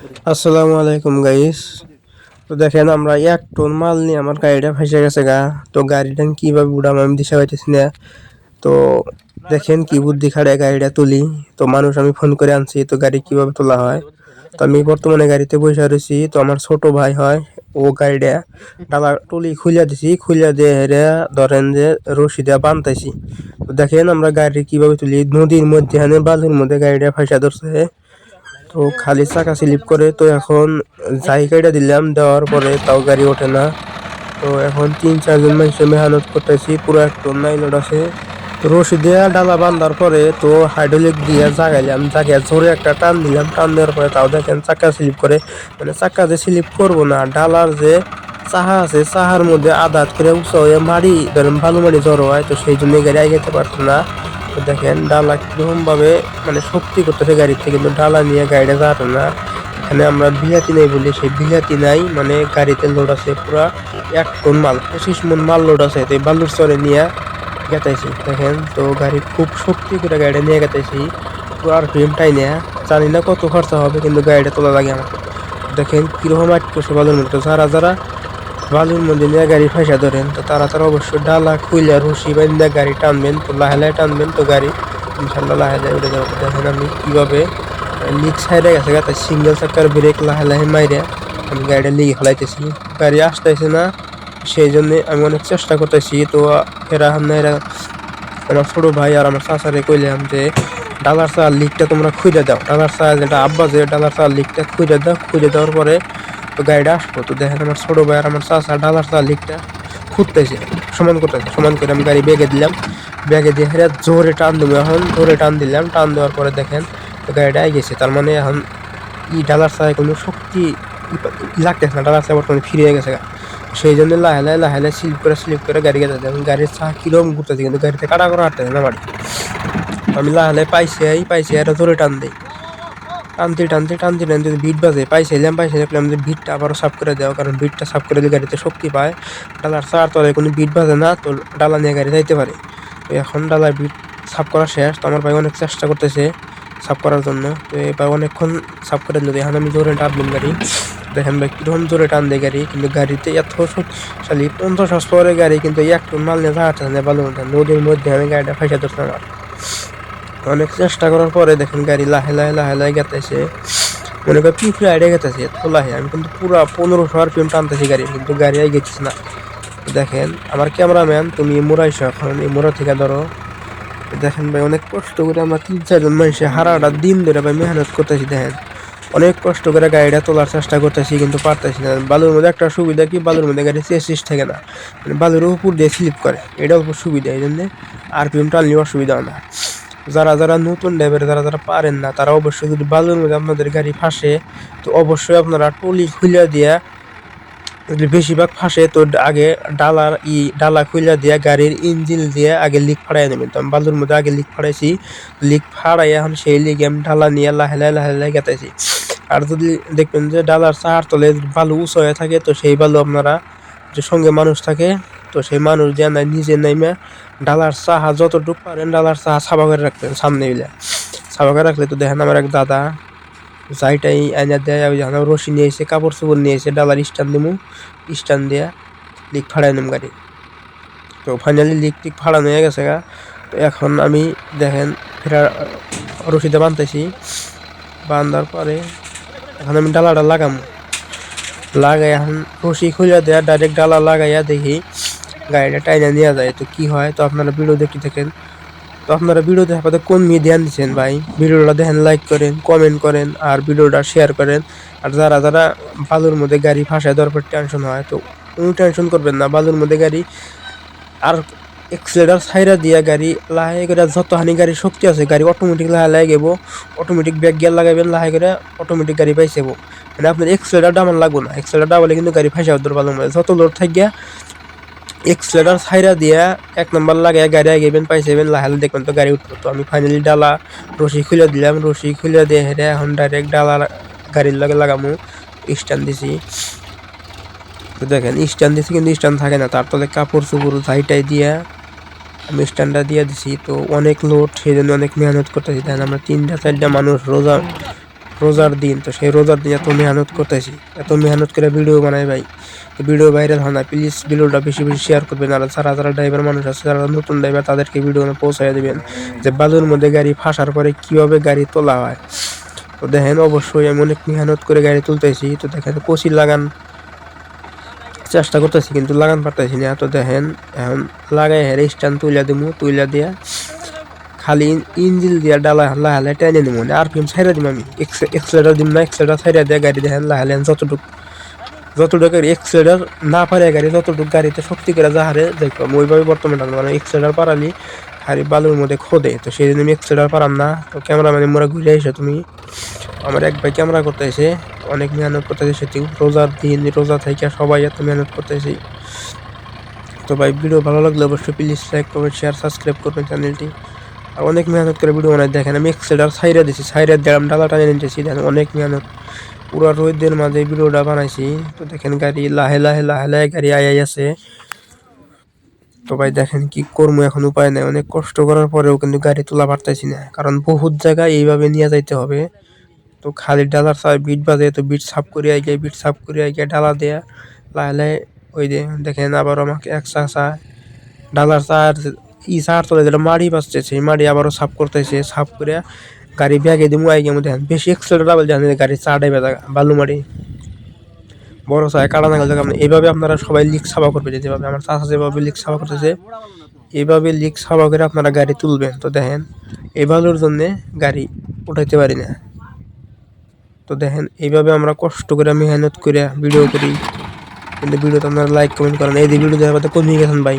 আসসালামু আলাইকুম গাইস তো দেখেন, আমরা এক টন মাল নিয়ে আমার গাড়িটা ফেসে গেছে গা। তো গাড়িটা কীভাবে উড়াম আমি দিশা পাইতেছি না। তো দেখেন কি বুদ্ধি খাড়ে গাড়িটা তুলি। তো মানুষ আমি ফোন করে আনছি, তো গাড়ি কীভাবে তোলা হয়? তো আমি বর্তমানে গাড়িতে বসে রয়েছি। তো আমার ছোট ভাই হয়, ও গাড়িটা ডালা টুলি খুলিয়া দিছি। খুলিয়া দিয়ে হেরে ধরেন যে রশি দিয়ে বানতাইছি। তো দেখেন, আমরা গাড়ি কীভাবে তুলি? নদীর মধ্যে হানে বালুর মধ্যে গাড়িটা ফাঁসা ধরছে। তো খালি চাকা স্লিপ করে তো এখন জায়গাটা দিলাম, দেওয়ার পরে তাও গাড়ি ওঠে না। তো এখন তিন, চারজন মানুষের মেহনত করতেছি, পুরো এক টন নাইলট আছে। রশি দিয়া ডালা বান্ধার পরে তো হাইড্রোলিক দিয়ে জাগাইলাম জাগে জোরে একটা টান দিলাম, টান দেওয়ার পরে তাও দেখেন চাকা স্লিপ করে। মানে চাকা যে স্লিপ করব না, ডালার যে চাহা আছে, চাহার মধ্যে আদাত করে উঁচা হয়ে মাড়ি, ধরেন ভালো মাড়ি জড়ো হয়, তো সেই জন্য গাড়ি আগাইতে পারতো না। দেখেন, ডালা কীরকম ভাবে মানে শক্তি করতেছে গাড়িতে কিন্তু ডালা নিয়ে গাড়িটা যাবে না। এখানে আমরা বিলাতি নাই বলি, সেই বিলাতি নাই মানে গাড়িতে লোড আছে পুরা এক টন মাল, পঁচিশ মন মাল লোড আছে, তো বালুর চরে নিয়ে গেতাইছি দেখেন, তো গাড়ি খুব শক্তি করে গাড়িটা নিয়ে গেতাইছি পুরো আর টাই নেয়া। জানি না কত খরচা হবে, কিন্তু গাড়িটা তোলা লাগে আমার দেখেন, কীরকম আটকোশো বালুর মধ্যে, যারা যারা বালুর মধ্যে নিয়ে গাড়ি ফাঁসা ধরেন, তো তারা তারা অবশ্যই ডালা খুইলা রশি বান্ধা গাড়ি টানবেন, তো লাহে লাহে টানবেন, তো গাড়ি ইনশাল্লাহ লাহে লাহে উঠে যাবে। দেখেন আমি কীভাবে লিক সাইডে গেছে গা সিঙ্গেল চাকার ব্রেক লাহে লাহে মাইরে আমি গাড়িটা লিগে ফেলাইতেছি। গাড়ি আসতেছে না সেই জন্যে আমি অনেক চেষ্টা করতেছি, তো এরা এরা আমার ছোট ভাই আর আমার চাচারে কইলাম যে, ডালার চা লিকটা তোমরা খুঁজে দাও। ডালার চা যেটা আব্বা যে, ডালার চা লিকটা খুঁজে দাও। খুঁজে দেওয়ার পরে তো গাড়িটা আসব। তো দেখেন আমার ছোট ভাই আর আমার চাচা ডালার লিকটা খুঁজতেছে। সমান করতেছে সমান করে আমি গাড়ি বেগে দিলাম। ব্যাগে দিয়ে হেরে জোরে টান দেবো। এখন জোরে টান দিলাম, টান দেওয়ার পরে দেখেন তো গাড়িটা গেছে। তার মানে এখন ই ডালার চায় কোনো শক্তি লাগতেছে না, ডালার চা বর্তমানে ফিরে গেছে সেই জন্য লাহে লাহে লাহে লাহে স্লিপ করে স্লিপ করে গাড়ি গেছে এখন গাড়ির চা কিরম ঘুরতেছে কিন্তু গাড়িতে কাটা করা হাঁটতেছে না বাড়ি আমি লাহে লাহে পাইছি আই পাইছি আর জোরে টান দিই টানতে টানতে টানতে টানতে বিট বাজে, পাইছিলাম পাইছিলাম যে বিটটা আবারও সাফ করে দেওয়া কারণ বিটটা সাফ করে দিলে গাড়িতে শক্তি পায়। ডালার চার তলায় কোনো বিট বাজে না, তো ডালা নিয়ে গাড়ি যাইতে পারে। তো এখন ডালার বিট সাফ করা শেষ, তো আমার ভাই অনেক চেষ্টা করতেছে সাফ করার জন্য। তো এবার অনেকক্ষণ সাফ করে দিল, এখন আমি জোরে টানবেন গাড়ি। দেখেন ভাই কীরকম জোরে টান দেয় গাড়ি, কিন্তু গাড়িতে এত শক্তিশালী, পঞ্চাশ পরে গাড়ি, কিন্তু এক টন মাল নিয়ে যাওয়াটা না ভালো নদীর মধ্যে আমি গাড়িটা ফাইসা ধরতাম আমার অনেক চেষ্টা করার পরে দেখেন গাড়ি লাহে লাহে লাহে লাহে গেতেছে। মনে করি পিঁপড়ে আইডে গেতেছে, এত লাহে। আমি কিন্তু পুরা পনেরোশো আর পিএম টানতেছি গাড়ি, কিন্তু গাড়ি আই গেছিস না। দেখেন, আমার ক্যামেরাম্যান, তুমি মোড়াইছো এখন, এই মোড়া থেকে ধরো। দেখেন ভাই, অনেক কষ্ট করে আমরা তিন চারজন মানুষে হারাটা দিন ধরে ভাই মেহনত করতেছি, দেখেন। অনেক কষ্ট করে গাড়িটা তোলার চেষ্টা করতেছি, কিন্তু পারতেছি না। বালুর মধ্যে একটা সুবিধা কি, বালুর মধ্যে গাড়ি চেসিস থাকে না। মানে বালুর উপর দিয়ে স্লিপ করে। এটা অল্প সুবিধা, এই জন্যে আর আরপিএম টানলে অসুবিধা না। যারা যারা নতুন ড্রাইভার যারা যারা পারেন না, তারা অবশ্যই যদি বালুর মধ্যে আপনাদের গাড়ি ফাঁসে, তো অবশ্যই আপনারা টলি খুলে দিয়া যদি বেশিরভাগ ফাঁসে, তো আগে ডালার ই, ডালা খুলে দিয়ে গাড়ির ইঞ্জিন দিয়ে আগে লিক ফাড়াই নেবেন। তো আমি বালুর মধ্যে আগে লিক ফাড়াইছি লিক ফাড়াই এখন সেই লিগে আমি ডালা নিয়ে লাহে লাহে লাহে লাহে গেতেছি আর যদি দেখবেন যে ডালার চার তলে বালু উঁচু হয়ে থাকে, তো সেই বালু আপনারা যে সঙ্গে মানুষ থাকে, তো সেই মানুষ যে নাই, নিজে নাইমে ডালার চাহা যতটুকু পারেন, ডালার চাহা সাবা করে রাখবেন সামনে মিলে সাবা করে রাখলে তো দেখেন আমার এক দাদা, যাইটাই আইনা দেয় ওই জানা, রশি নিয়ে এসে, কাপড় চোপড় নিয়ে এসে ডালার স্ট্যান্ড দিমু, স্ট্যান্ড দিয়া লিক ফাড়াই নিম গাড়ি। তো ফাইনালি লিক টিক ফাড়ানো হয়ে গেছে গা। তো এখন আমি দেখেন ফেরা রশিতে বানতেছি বান্ধার পরে এখন আমি ডালাটা লাগাম। লাগাই এখন রশি খুলে দেয়া ডাইরেক্ট ডালা লাগাইয়া দেখি গাড়িটা টাইনা নেওয়া যায়, তো কি হয়? তো আপনারা ভিডিও দেখতে থাকেন। তো আপনারা ভিডিও দেখার পরে কোন মেয়ে ধ্যান দিচ্ছেন ভাই? ভিডিওটা দেখেন লাইক করেন কমেন্ট করেন, আর ভিডিওটা শেয়ার করেন। আর যারা যারা বালুর মধ্যে গাড়ি ফাঁসায় দেওয়ার পর টেনশন হয়, তো কোনো টেনশন করবেন না। বালুর মধ্যে গাড়ি আর এক্সিলেটার সাইরা দিয়া গাড়ি লাহে করে যত হানি গাড়ির শক্তি আছে, গাড়ি অটোমেটিক লাহে লাহে গেব। অটোমেটিক ব্যাক গিয়ার লাগাবেন, লাহে করে অটোমেটিক গাড়ি পাইছেব মানে আপনার এক্সিলেটার ডামান লাগবো না। এক্সিলেটার ডাবলে কিন্তু গাড়ি ফাঁসা মধ্যে যত লোড থাকিয়া এক্সিলেটার সাইরা দিয়া এক নম্বর লাগে, গাড়ি আগেবেন পাইছেবেন লাহালে দেখবেন তো গাড়ি উঠবো তো আমি ফাইনালি ডালা, রশি খুলে দিলাম, রশি খুলে দিয়ে হেরে এখন ডাইরেক্ট ডালা গাড়ির লগে লাগামু স্ট্যান্ড দিছি। তো দেখেন স্ট্যান্ড দিছি কিন্তু স্ট্যান্ড থাকে না, তার তলে কাপড় চোপড় ঝাইটাই দিয়া আমি স্ট্যান্ডটা দিয়ে দিছি। তো অনেক লোড সেই জন্য অনেক মেহনত করতেছি। দেখেন আমরা তিনটা চারটা মানুষ রোজা রোজার দিন, তো সেই রোজার দিন এত মেহনত করতেছি, এত মেহনত করে ভিডিও বানাই ভাই। ভিডিও ভাইরাল হয় না প্লিজ ভিডিওটা বেশি বেশি শেয়ার করবেন, আর যারা যারা ড্রাইভার মানুষ আছে, যারা নতুন ড্রাইভার তাদেরকে ভিডিও পৌঁছায় দিবেন, যে বালুর মধ্যে গাড়ি ফাঁসার পরে কীভাবে গাড়ি তোলা হয়। তো দেখেন, অবশ্যই আমি অনেক মেহনত করে গাড়ি তুলতেছি, তো দেখেন কচি লাগান চেষ্টা করতেছি, কিন্তু লাগান পারতেছি না। তো দেখেন, এখন লাগাই হেরে স্ট্যান্ড তুইলা দিমু তুইলা দিয়া খালি ইঞ্জিল দিয়া ডালা লাহালে টেনে দিমু আর পিএম ছাইরা দিম আমি। এক্সেলেটার দিম না এক্সেলেটার ছাইরা দিয়া গাড়ি দেখেন লাহালে যতটুক যতটুকু এক্সেলেটার না পারে গাড়ি, যতটুকু গাড়িতে শক্তি করে যাহারে দেখো ওইভাবে বর্তমানে মানে এক্সেলেটার পারালি খালি বালুর মধ্যে খোদে। তো সেই আমি এক্সেলেটার পারাম না, তো ক্যামেরাম্যানে মোরা ঘুরে এসে তুমি আমার এক ভাই ক্যামেরা করতে এসে অনেক মেহনত করতেছে সেটিও রোজার দিন, রোজা থেকে সবাই এত মেহনত করতেছি তো ভাই ভিডিও ভালো লাগলে অবশ্যই please like comment share subscribe করবেন চ্যানেলটি অনেক মেহনত করে ভিডিও বানাই দেখেন, আমি এক্সেলার সাইডে দিছি সাইডে দিলাম ডালা টানে নিতেছি। দেখেন, অনেক মেহনত। পুরা রোদের মাঝে ভিডিওটা বানাইছি। তো দেখেন, গাড়ি লাহে লাহে লাহে লাহে গাড়ি আয়াই আছে। তো ভাই, দেখেন কি করব, এখন উপায় নাই। অনেক কষ্ট করার পরেও কিন্তু গাড়ি তোলা পারতেছি না। কারণ বহুত জায়গায় এইভাবে নিয়ে যাইতে হবে। তো খালি ডালার সাথে বিট বাজে, তো বিট সাফ করে আইগে বিট সাফ করে আইগে ডালা দেয়া। লাহে লাহে ওই দেখেন আবার আমাকে এক চা ডালার চার ই চার তোলে যেটা বাজছে সেই মাড়ি আবারও সাফ করতেছে, সাফ করে গাড়ি ব্যাগে দিমু আইগে মধ্যে বেশি এক্সেল ডাবল জানেন গাড়ি চাটাই বেজা, বালু মাড়ি। বড় চায়, কাটা নাগাল জায়গা এইভাবে আপনারা সবাই লিক সাফা করবে যেভাবে আমার চাষা যেভাবে লিক সাফা করতেছে এইভাবে লিক সাফা করে আপনারা গাড়ি তুলবেন। তো দেখেন এই বালুর জন্যে গাড়ি উঠাইতে পারি না। তো দেখেন এইভাবে আমরা কষ্ট করে, মেহনত করে ভিডিও করি। কিন্তু ভিডিওতে আপনারা লাইক কমেন্ট করেন। এই ভিডিও কথা কমিয়ে গেছেন ভাই।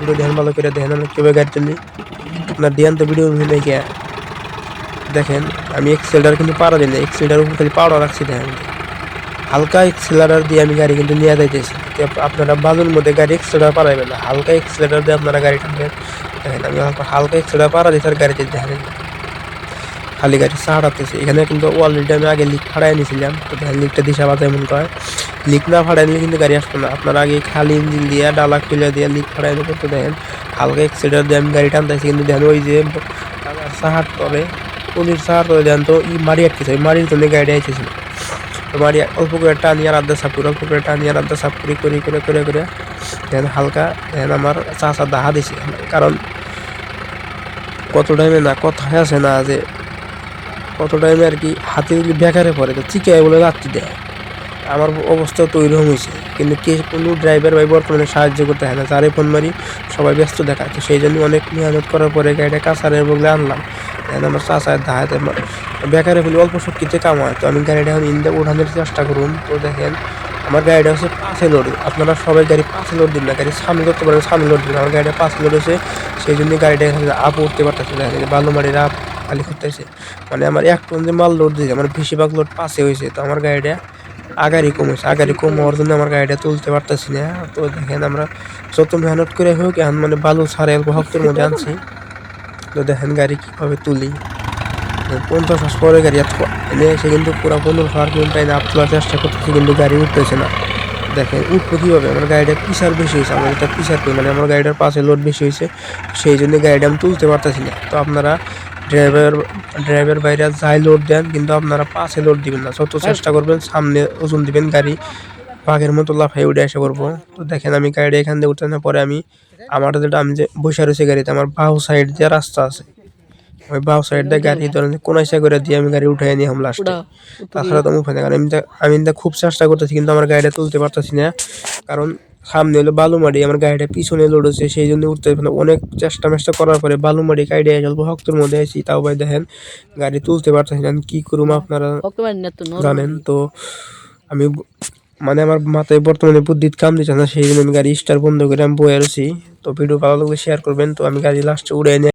ভিডিও দেখেন ভালো করে দেখেন আমরা কীভাবে গাড়ি তুলি আপনার দিয়ান তো ভিডিও মিলে গিয়ে দেখেন, আমি এক্সেলটার কিন্তু পাড়া দিই না এক্সেলটার উপর খালি পাড়া রাখছি, দেখেন। হালকা এক্সেলার দিয়ে আমি গাড়ি কিন্তু নিয়ে যাইতেছি। আপনারা বালুর মধ্যে গাড়ি এক্সেলার পারাইবেন না। হালকা এক্সেলার দিয়ে আপনারা গাড়ি টানবেন। দেখেন, আমি হালকা- এক্সেলার পাড়া দিতে আর গাড়িতে দেখেন। খালি গাড়ি সারাতেছে এখানে কিন্তু অলরেডি আমি আগে লিক ফাড়াই নিয়েছিলাম তো লিকটা দিশা বাজে এমন করে লিক না ফাড়াই নিলে কিন্তু গাড়ি আসবে না। আপনারা আগে খালি ইঞ্জিন দিয়ে ডালা খুলে দিয়ে লিক ফাড়াই নেবে তো দেখেন। হালকা এক্সিডার দিয়ে আমি গাড়ি টানতেছি কিন্তু দেখেন ওই যে সাহার তলে পুলিশ সাহার তলে দেখেন তো ই মারি আটকেছে। ওই মারির জন্য গাড়ি আইতেছিল মারি অল্প করে টানি আর সাপ করে, অল্প করে টানি আর আধা সাপ করে করে করে করে করে। দেখেন হালকা, দেখেন আমার চাষা দাহা দিছে। কারণ কত টাইমে না কথায় আছে না যে, কত টাইমে আর কি হাতে বেকারে পড়ে। তো চিকায় বলে রাত্রি দেয়। আমার অবস্থা তো ওইরকম হয়েছে কিন্তু কে কোনো ড্রাইভার ভাই বর্তমানে সাহায্য করতে হয় না। যারে ফোন মারি, সবাই ব্যস্ত দেখায়। তো সেই জন্য অনেক মেহনত করার পরে গাড়িটা কাঁচারের বগলে আনলাম। এখন আমার চাষায় ধাহাতে বেকারে বলে অল্প শক্তিতে কাম হয়। তো আমি গাড়িটা এখন ইন্দে উঠানোর চেষ্টা করুন। তো দেখেন, আমার গাড়িটা হচ্ছে পাঁচে লোড আপনারা সবাই গাড়ি পাঁচে লোড দিন না। গাড়ি সামনে করতে পারেন, সামনে লোড দিন আমার গাড়িটা পাঁচে লোড হয়েছে। সেই জন্য গাড়িটা এখানে আপ উঠতে পারতেছে দেখেন, বালুমারির আপ খালি করতেছে। মানে আমার এক টন যে মাল লোড দিয়েছে, আমার বেশিরভাগ লোড পাশে হয়েছে। তো আমার গাড়িটা আগারই কমেছে আগারই কম হওয়ার জন্য আমার গাড়িটা তুলতে পারতেছি না। তো দেখেন আমরা যত মেহনত করে হোক, এখন মানে বালু ছাড়ে অল্প হক্তের মধ্যে আনছি। তো দেখেন গাড়ি কীভাবে তুলি। পঞ্চাশ মাস পরে গাড়ি এনে এসে কিন্তু পুরো পনেরো কিলোমিটার এনে আপ তোলার চেষ্টা করতেছি, কিন্তু গাড়ি উঠতেছে না। দেখেন উঠবো কীভাবে? আমার গাড়িটা পিসার বেশি হয়েছে, আমার এটা পিসার মানে আমার গাড়িটার পাশে লোড বেশি হয়েছে, সেই জন্য গাড়িটা আমি তুলতে পারতেছি না। তো আপনারা ড্রাইভার ড্রাইভার বাইরে যাই লোড দেন কিন্তু আপনারা পাশে লোড দিবেন না। যত চেষ্টা করবেন সামনে ওজন দিবেন গাড়ি বাঘের মতো লাফাই উঠে এসে পড়ব। তো দেখেন আমি গাড়ি এখান থেকে উঠতে না পরে আমি আমার যেটা আমি যে বসে রয়েছে গাড়িতে আমার বাহু সাইড দিয়ে রাস্তা আছে। ওই বাউ সাইড দিয়ে গাড়ি ধরেন কোন ইচ্ছা করে দিয়ে আমি গাড়ি উঠাই নিয়ে লাস্টে তাছাড়া তো আমি উঠাই না কারণ আমি আমি খুব চেষ্টা করতেছি কিন্তু আমার গাড়িটা তুলতে পারতেছি না। কারণ সামনে হলো বালুমারি আমার গাড়িটা পিছনে লড়েছে সেই জন্য উঠতে পারছি অনেক চেষ্টা মেষ্টা করার পরে বালুমারি গাড়ি অল্প ভক্তর মধ্যে আছি তাও ভাই দেখেন গাড়ি তুলতে পারতেছি না। কি করুম আপনারা জানেন তো আমি মানে আমার মাথায় বর্তমানে বুদ্ধিত কাম দিচ্ছে না সেই জন্য আমি গাড়ি স্টার বন্ধ করে আমি বয়ে আসি তো ভিডিও ভালো লাগলে শেয়ার করবেন তো আমি গাড়ি লাস্টে উড়ে এনে